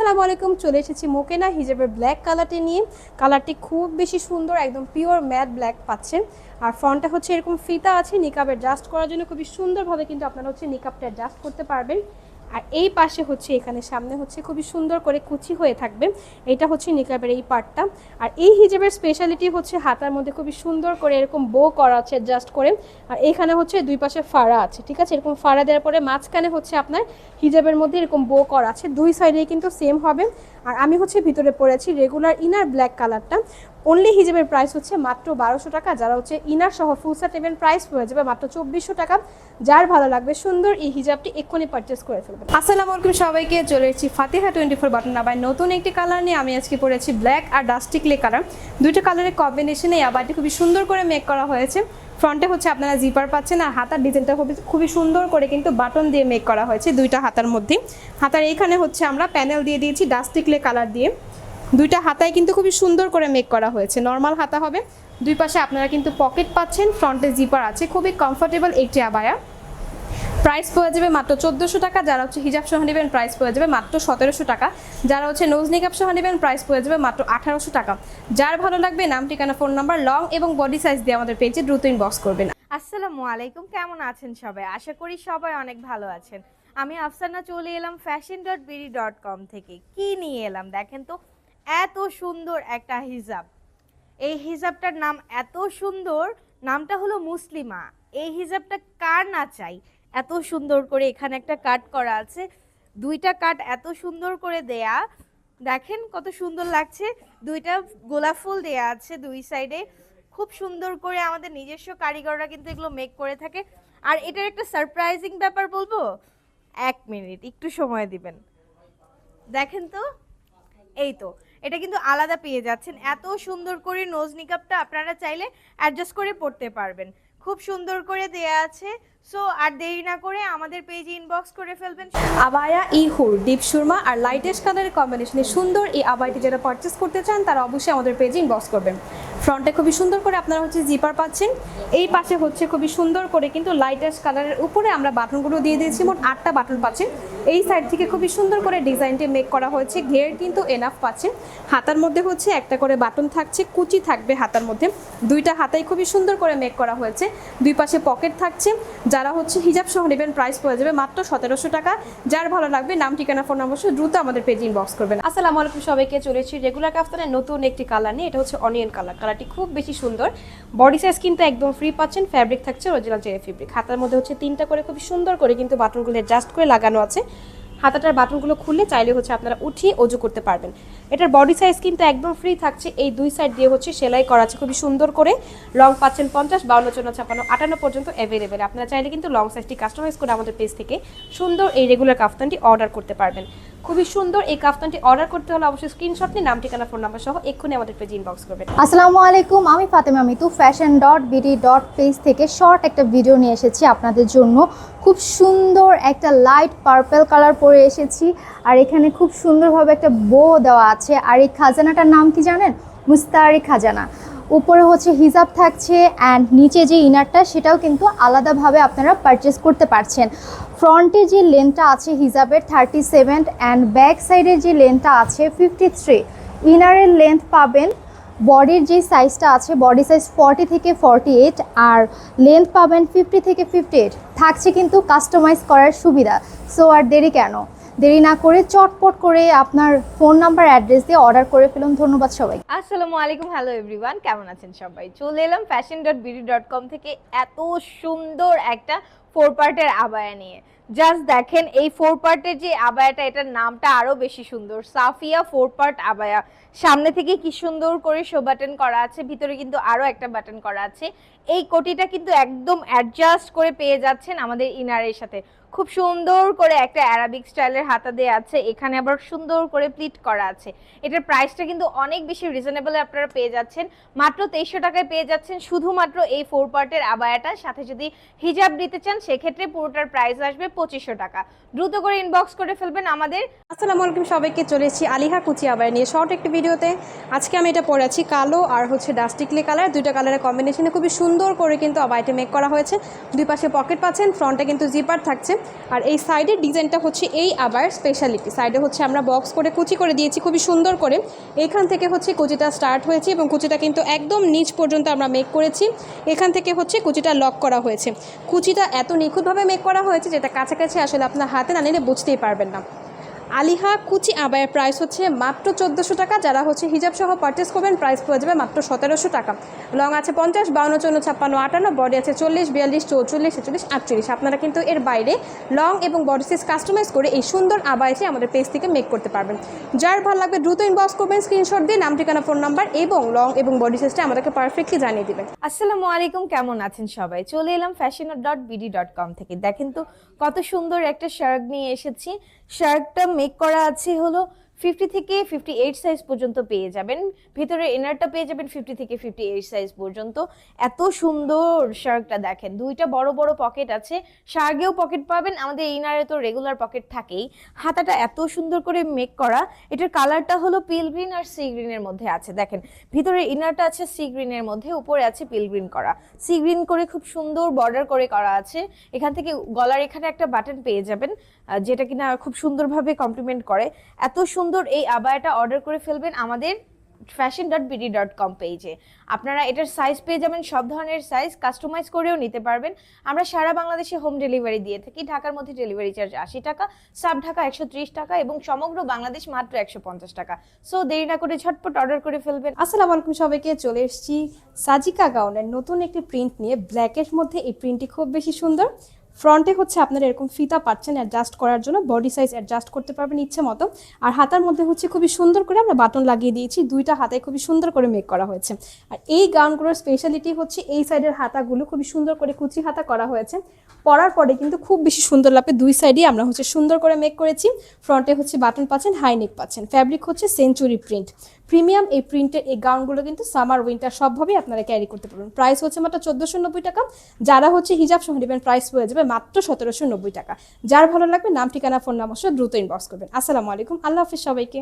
আসসালামু আলাইকুম, চলে এসেছি মোকেনা হিজাবের ব্ল্যাক কালারটি নিয়ে। কালারটি খুব বেশি সুন্দর, একদম পিওর ম্যাট ব্ল্যাক পাচ্ছেন আর ফ্রন্টটা হচ্ছে এরকম ফিতা আছে নিকাবের জাস্ট করার জন্য খুবই সুন্দরভাবে কিন্তু আপনারা হচ্ছে নিকাবটা জাস্ট করতে পারবেন। আর এই পাশে হচ্ছে, এখানে সামনে হচ্ছে, খুবই সুন্দর করে কুচি হয়ে থাকবে। এটা হচ্ছে নিকাবের এই পার্টটা আর এই হিজাবের স্পেশালিটি হচ্ছে হাতার মধ্যে খুবই সুন্দর করে এরকম বো করা আছে জাস্ট করে। আর এখানে হচ্ছে দুই পাশে ফাড়া আছে, ঠিক আছে? এরকম ফাড়া দেওয়ার পরে মাঝখানে হচ্ছে আপনার হিজাবের মধ্যে এরকম বো করা আছে। দুই সাইডেই কিন্তু সেম হবে। আর আমি হচ্ছে ভিতরে পরেছি রেগুলার ইনার ব্ল্যাক কালারটা অনলি হিজাবের প্রাইস হচ্ছে মাত্র বারোশো টাকা, যারা হচ্ছে ইনার সহ ফুল সেট নেবেন প্রাইস হয়ে যাবে মাত্র চব্বিশশো টাকা। যার ভালো লাগবে সুন্দর এই হিজাবটি এক্ষুনি পারচেস করে ফেলবেন। আসসালামু আলাইকুম সবাইকে, চলে এসেছি ফাতিহা টোয়েন্টি ফোর বাটন আবার নতুন একটি কালার নিয়ে। আমি আজকে পরেছি ব্ল্যাক আর ডাস্টি ক্লে কালার দুইটা কালারের কম্বিনেশনে আবারটি খুবই সুন্দর করে মেক করা হয়েছে। ফ্রন্টে হচ্ছে আপনারা জিপার পাচ্ছেন আর হাতার ডিজাইনটা খুবই খুবই সুন্দর করে কিন্তু বাটন দিয়ে মেক করা হয়েছে দুইটা হাতার মধ্যে। হাতার এইখানে হচ্ছে আমরা প্যানেল দিয়ে দিয়েছি ডাস্টি ক্লে কালার দিয়ে। দুইটা হাতায় কিন্তু খুবই সুন্দর করে মেক করা হয়েছে। নর্মাল হাতা হবে। দুই পাশে আপনারা কিন্তু পকেট পাচ্ছেন ফ্রন্টে জিপার আছে। খুবই কমফোর্টেবল একটি আবায়া। প্রাইস পড়ে যাবে মাত্র চোদ্দোশো টাকা। যারা হচ্ছে হিজাব সহ নেবেন প্রাইস পড়ে যাবে মাত্র সতেরোশো টাকা। যারা হচ্ছে নোজ নিকাপ সহ নেবেন প্রাইস পড়ে যাবে মাত্র আঠারোশো টাকা। যার ভালো লাগবে, নাম, ঠিকানা ফোন নাম্বার লং এবং বডি সাইজ দিয়ে আমাদের পেজে দ্রুত ইনবক্স করবেন। আসসালামু আলাইকুম। কেমন আছেন সবাই? আশা করি সবাই অনেক ভালো আছেন। আমি আফসানা চলে এলাম fashion dot BD dot com থেকে। কী নিয়ে এলাম? দেখেন তো এত সুন্দর একটা হিজাব। এই হিজাবটার নাম এত সুন্দর, নামটা হলো মুসলিমা। এই হিজাবটা কার না চাই? এত সুন্দর করে এখানে একটা কাট করা আছে। দুইটা কাট এত সুন্দর করে দেয়া। দেখেন কত সুন্দর লাগছে। দুইটা গোলাপ ফুল দেয়া আছে দুই সাইডে। খুব সুন্দর করে আমাদের নিজস্ব কারিগররা কিন্তু এগুলো মেক করে থাকে। আর এটার একটা সারপ্রাইজিং ব্যাপার বলব? এক মিনিট, একটু সময় দিবেন। দেখেন তো? এই তো। এটা কিন্তু আলাদা পেয়ে যাচ্ছেন। এত সুন্দর করে নোজ নিকাপটা আপনারা চাইলে অ্যাডজাস্ট করে পড়তে পারবেন। খুব সুন্দর করে দেয়া আছে। সো আর দেরি না করে আমাদের পেজে ইনবক্স করে ফেলবেন। আবায়া, ইহুর, দীপ সুরমা আর লাইটেস্ট কালারের কম্বিনেশনে সুন্দর এই আবাইটি যারা পারচেস করতে চান, তারা অবশ্যই আমাদের পেজে ইনবক্স করবেন। ফ্রন্টে খুবই সুন্দর করে আপনারা হচ্ছে জিপার পাচ্ছেন। এই পাশে হচ্ছে খুবই সুন্দর করে কিন্তু লাইটেস্ট কালারের উপরে আমরা বাটনগুলো দিয়ে দিয়েছি, মোট আটটা বাটন পাচ্ছেন। এই সাইড থেকে খুবই সুন্দর করে ডিজাইনটি মেক করা হয়েছে, ঘের কিন্তু এনাফ পাচ্ছেন। হাতার মধ্যে হচ্ছে একটা করে বাটন থাকছে, কুচি থাকবে হাতার মধ্যে। দুইটা হাতাই খুবই সুন্দর করে মেক করা হয়েছে। দুই পাশে পকেট থাকছে। যারা হচ্ছে হিজাব সহ নেবেন প্রাইস পড়ে যাবে মাত্র সতেরোশো টাকা। যার ভালো লাগবে, নাম, ঠিকানা ফোন সহ দ্রুত আমাদের পেজে ইনবক্স করবেন। আসসালামু আলাইকুম সবাইকে চলেছি রেগুলার কাফতানের নতুন একটি কালার নিয়ে। এটা হচ্ছে অনিয়ন কালার কালারটি খুব বেশি সুন্দর। বডি সাইজ কিন্তু একদম ফ্রি পাচ্ছেন ফ্যাব্রিক থাকছে অরিজিনাল জেরে ফেব্রিক হাতার মধ্যে হচ্ছে তিনটা করে খুবই সুন্দর করে কিন্তু বাটনগুলো জাস্ট করে লাগানো আছে। হাতাটার বাটনগুলো খুললে চাইলে হচ্ছে আপনারা উঠিয়ে অজু করতে পারবেন। এটার বডি সাইজ কিন্তু একদম ফ্রি থাকছে। এই দুই সাইড দিয়ে হচ্ছে সেলাই করা আছে খুবই সুন্দর করে। লং পাচ্ছেন পঞ্চাশ, বাউন্ন চন্ন ছাপান্ন আটান্ন পর্যন্ত অ্যাভেলেবেল আপনারা চাইলে কিন্তু লং সাইজটি কাস্টমাইজ করে আমাদের পেজ থেকে সুন্দর এই রেগুলার কাফতানটি অর্ডার করতে পারবেন। খুবই সুন্দর। এই কাফতানটি অর্ডার করতে হলে অবশ্যই স্ক্রিনশট নিয়ে, নাম, ঠিকানা ফোন নাম্বার সহ এক্ষুনি আমাদের পেজে ইনবক্স করবেন। আসসালামু আলাইকুম, আমি Fatema Mitu fashion dot BD dot page থেকে শর্ট একটা ভিডিও নিয়ে এসেছি আপনাদের জন্য। খুব সুন্দর একটা লাইট পার্পল কালার পরে এসেছি, আর এখানে খুব সুন্দরভাবে একটা বো দেওয়া আছে। আর এই খাজানাটার নাম কি জানেন? মুস্তারি খাজানা। উপরে হচ্ছে হিজাব থাকছে অ্যান্ড নিচে যে ইনারটা সেটাও কিন্তু আলাদাভাবে আপনারা পারচেস করতে পারছেন। ফ্রন্টে যে লেনটা আছে হিজাবের থার্টি সেভেন অ্যান্ড ব্যাক সাইডের যে লেনটা আছে ফিফটি থ্রি ইনারের লেন্থ পাবেন বডির যে সাইজটা আছে বডি সাইজ ফর্টি থেকে ফর্টি এইট আর লেন্থ পাবেন ফিফটি থেকে ফিফটি এইট থাকছে কিন্তু কাস্টমাইজ করার সুবিধা। সো আর দেরি কেন? দেরি না করে চটপট করে আপনার ফোন নাম্বার অ্যাড্রেস দিয়ে অর্ডার করে ফেলুন। ধন্যবাদ সবাই আসসালামু আলাইকুম। হ্যালো এভরিওয়ান কেমন আছেন সবাই? চলে এলাম fashion dot BD dot com থেকে এত সুন্দর একটা ফোর পার্টের আবায়া নিয়ে। জাস্ট দেখেন, এই ফোর পার্টের যে আবায়াটা, এটার নামটা আরও বেশি সুন্দর। সাফিয়া ফোর পার্ট আবায়া। সামনে থেকে কি সুন্দর করে শো বাটন করা আছে, ভিতরে কিন্তু আরও একটা বাটন করা আছে। এই কোটিটা কিন্তু একদম অ্যাডজাস্ট করে পেয়ে যাচ্ছেন আমাদের ইনারের সাথে। খুব সুন্দর করে একটা অ্যারাবিক স্টাইলের হাতা দেওয়া আছে, এখানে আবার সুন্দর করে প্লিট করা আছে। এটার প্রাইসটা কিন্তু অনেক বেশি রিজনেবল আপনারা পেয়ে যাচ্ছেন। মাত্র তেইশশো টাকায় পেয়ে যাচ্ছেন শুধুমাত্র এই ফোর পার্টের আবায়াটার সাথে যদি হিজাব দিতে চান, সেক্ষেত্রে পুরোটার প্রাইস আসবে পঁচিশশো টাকা। দ্রুত করে ইনবক্স করে ফেলবেন আমাদের। আসসালামু আলাইকুম সবাইকে, চলে এসেছি আলিহা কুচি আবার নিয়ে শর্ট একটি ভিডিওতে। আজকে আমি এটা পরে আছি কালো আর হচ্ছে ডাস্টিকলি কালার দুইটা কালারের কম্বিনেশনে খুবই সুন্দর করে কিন্তু আবাইটে মেক করা হয়েছে। দুই পাশে পকেট পাচ্ছেন ফ্রন্টে কিন্তু জিপার থাকছে। আর এই সাইডের ডিজাইনটা হচ্ছে এই আবার স্পেশালিটি সাইডে হচ্ছে আমরা বক্স করে কুচি করে দিয়েছি, খুবই সুন্দর করে। এখান থেকে হচ্ছে কুচিটা স্টার্ট হয়েছে এবং কুচিটা কিন্তু একদম নিচ পর্যন্ত আমরা মেক করেছি। এখান থেকে হচ্ছে কুচিটা লক করা হয়েছে। কুচিটা এত নিখুঁতভাবে মেক করা হয়েছে যেটা কাছাকাছি আসলে আপনার হাতে না নিলে বুঝতেই পারবেন না। আলিহা কুচি আবায়ের প্রাইস হচ্ছে মাত্র চোদ্দোশো টাকা। যারা হচ্ছে হিজাব সহ পারচেস করবেন প্রাইস পড়ে যাবে মাত্র সতেরোশো টাকা। লং আছে পঞ্চাশ, বাউন্ন, চৌন্ন, ছাপ্পান্ন, আটান্ন বডি আছে চল্লিশ, বিয়াল্লিশ, চৌচল্লিশ, ছেচল্লিশ, আটচল্লিশ। আপনারা কিন্তু এর বাইরে লং এবং বডি সাইজ কাস্টমাইজ করে এই সুন্দর আবায়টি আমাদের পেজ থেকে মেক করতে পারবেন। যার ভালো লাগবে দ্রুত ইনবক্স করবেন স্ক্রিনশট দিয়ে নাম, ঠিকানা ফোন নাম্বার এবং লং এবং বডি সাইজটা আমাদেরকে পারফেক্টলি জানিয়ে দেবেন। আসসালামু আলাইকুম, কেমন আছেন সবাই? চলে এলাম fashion dot BD dot com থেকে। দেখেন তো, কত সুন্দর একটা শার্ট নিয়ে এসেছি। শার্টটা মেক করা আছে হলো ফিফটি থেকে ফিফটি এইট সাইজ পর্যন্ত পেয়ে যাবেন। ভিতরে ইনারটা পেয়ে যাবেন ফিফটি থেকে ফিফটি এইট সাইজ পর্যন্ত। এত সুন্দর শার্টটা দেখেন। দুইটা বড় বড় পকেট আছে। শার্গেও পকেট পাবেন। আমাদের ইনারে তো রেগুলার পকেট থাকেই। হাতাটা এত সুন্দর করে মেক করা। এটার কালারটা হলো পিল গ্রিন আর সি গ্রিনের মধ্যে আছে। দেখেন, ভিতরে ইনারটা আছে সি গ্রিনের মধ্যে, উপরে আছে পিল গ্রিন করা। সি গ্রিন করে খুব সুন্দর বর্ডার করে করা আছে। এখান থেকে গলার এখানে একটা বাটন পেয়ে যাবেন যেটা কিনা খুব সুন্দরভাবে কমপ্লিমেন্ট করে। এত সুন্দর এই আবায়াটা অর্ডার করে ফেলবেন আমাদের fashion dot BD dot com পেজে আপনারা এটার সাইজ পেয়ে যাবেন, সব ধরনের সাইজ কাস্টমাইজ করেও নিতে পারবেন। আমরা সারা বাংলাদেশে হোম ডেলিভারি দিয়ে থাকি, ঢাকার মধ্যে ডেলিভারি চার্জ আশি টাকা সাব ঢাকা একশো ত্রিশ টাকা এবং সমগ্র বাংলাদেশ মাত্র একশো পঞ্চাশ টাকা। সো দেরি না করে ঝটপট অর্ডার করে ফেলবেন। আসসালামু আলাইকুম সবাইকে, চলে এসেছি সাজিকা গাউনের নতুন একটি প্রিন্ট নিয়ে। ব্ল্যাকের মধ্যে এই প্রিন্টটি খুব বেশি সুন্দর। ফ্রন্টে হচ্ছে আপনারা এরকম ফিতা পাচ্ছেন অ্যাডজাস্ট করার জন্য বডি সাইজ অ্যাডজাস্ট করতে পারবেন ইচ্ছে মতো। আর হাতার মধ্যে হচ্ছে খুবই সুন্দর করে আমরা বাটন লাগিয়ে দিয়েছি, দুইটা হাতায় খুবই সুন্দর করে মেক করা হয়েছে। আর এই গাউনগুলোর স্পেশালিটি হচ্ছে এই সাইডের হাতাগুলো, খুবই সুন্দর করে কুচি হাতা করা হয়েছে। পরার পরে কিন্তু খুব বেশি সুন্দর লাগবে, দুই সাইডে আমরা হচ্ছে সুন্দর করে মেক করেছি। ফ্রন্টে হচ্ছে বাটন পাচ্ছেন হাই নেক পাচ্ছেন। ফ্যাব্রিক হচ্ছে সেঞ্চুরি প্রিন্ট প্রিমিয়াম এই প্রিন্টের এই গাউনগুলো কিন্তু সামার, উইন্টার সবভাবেই আপনারা ক্যারি করতে পারবেন। প্রাইস হচ্ছে মাত্র চোদ্দোশো নব্বই টাকা। যারা হচ্ছে হিজাব সহ নেবেন প্রাইস হয়ে যাবে মাত্র সতেরোশো নব্বই টাকা। যার ভালো লাগবে, নাম, ঠিকানা ফোন নাম্বার সহ দ্রুত ইনবক্স করবেন। আসসালামু আলাইকুম, আল্লাহ হাফিজ সবাইকে।